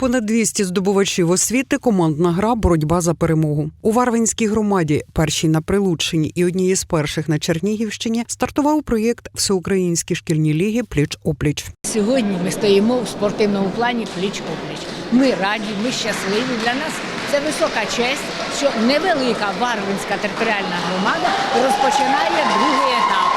Понад 200 здобувачів освіти, командна гра, боротьба за перемогу. У Варвинській громаді, першій на Прилуччині і одній із перших на Чернігівщині, стартував проєкт Всеукраїнські шкільні ліги Пліч опліч. Сьогодні ми стоїмо в спортивному плані пліч-опліч. Ми раді, ми щасливі. Для нас це висока честь, що невелика Варвинська територіальна громада розпочинає другий етап.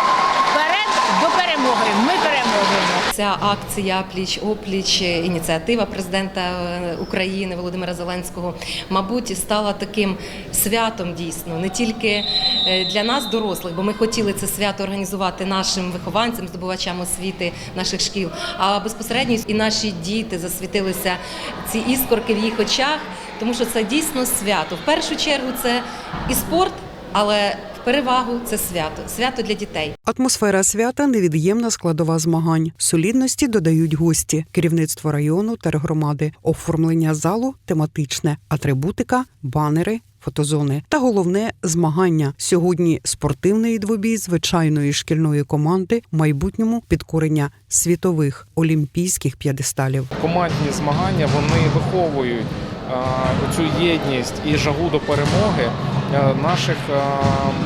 Вперед до перемоги. Ми переможемо. Ця акція пліч опліч ініціатива президента е, України Володимира Зеленського, мабуть, стала таким святом дійсно не тільки е, для нас, дорослих, бо ми хотіли це свято організувати нашим вихованцям, здобувачам освіти наших шкіл. А безпосередньо і наші діти засвітилися ці іскорки в їх очах, тому що це дійсно свято. В першу чергу це і спорт, але в перевагу це свято, свято для дітей. Атмосфера свята невід'ємна складова змагань. Солідності додають гості, керівництво району та громади, оформлення залу тематичне, атрибутика, банери. Фотозони та головне змагання сьогодні спортивний двобій звичайної шкільної команди в майбутньому підкорення світових олімпійських п'єдесталів. командні змагання вони виховують цю єдність і жагу до перемоги наших е,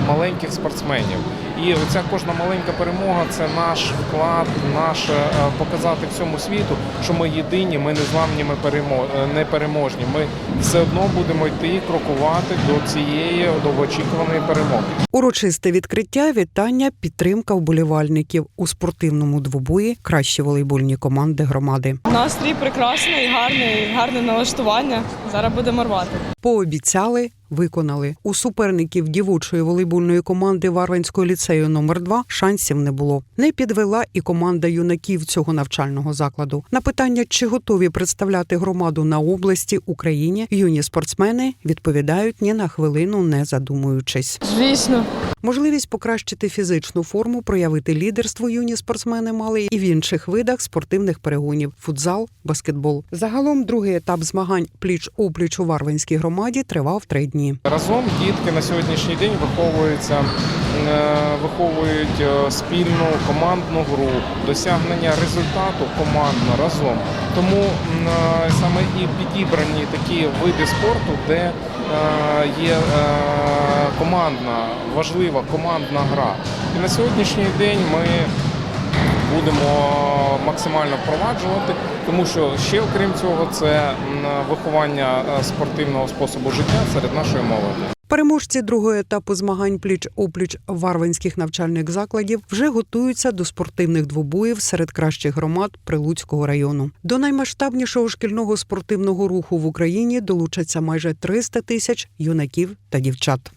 маленьких спортсменів. І оця кожна маленька перемога це наш вклад, наш е, показати всьому світу, що ми єдині, ми не зламні, ми перемо- е, непереможні. Ми все одно будемо йти крокувати до цієї довгоочікуваної перемоги. Урочисте відкриття, вітання, підтримка вболівальників у спортивному двобої кращі волейбольні команди громади. Настрій прекрасний, гарний, гарне налаштування. Зараз будемо рвати. Пообіцяли, виконали. У суперників дівочої волейбольної команди Варвинського ліцею номер 2 шансів не було. Не підвела і команда юнаків цього навчального закладу. На питання, чи готові представляти громаду на області Україні, юні спортсмени відповідають ні на хвилину, не задумуючись. Звісно, Можливість покращити фізичну форму, проявити лідерство юні спортсмени мали і в інших видах спортивних перегонів: футзал, баскетбол. Загалом другий етап змагань пліч опліч у Варвинській громаді тривав три дні. Разом дітки на сьогоднішній день виховуються, е, виховують е, спільну командну гру, досягнення результату командно разом. Тому е, саме і підібрані такі види спорту, де є командна, важлива командна гра. І на сьогоднішній день ми будемо максимально впроваджувати, тому що ще окрім цього, це виховання е, спортивного способу життя серед нашої молоді. Переможці другого етапу змагань пліч опліч варвинських навчальних закладів вже готуються до спортивних двобоїв серед кращих громад Прилуцького району. До наймасштабнішого шкільного спортивного руху в Україні долучаться майже 300 тисяч юнаків та дівчат.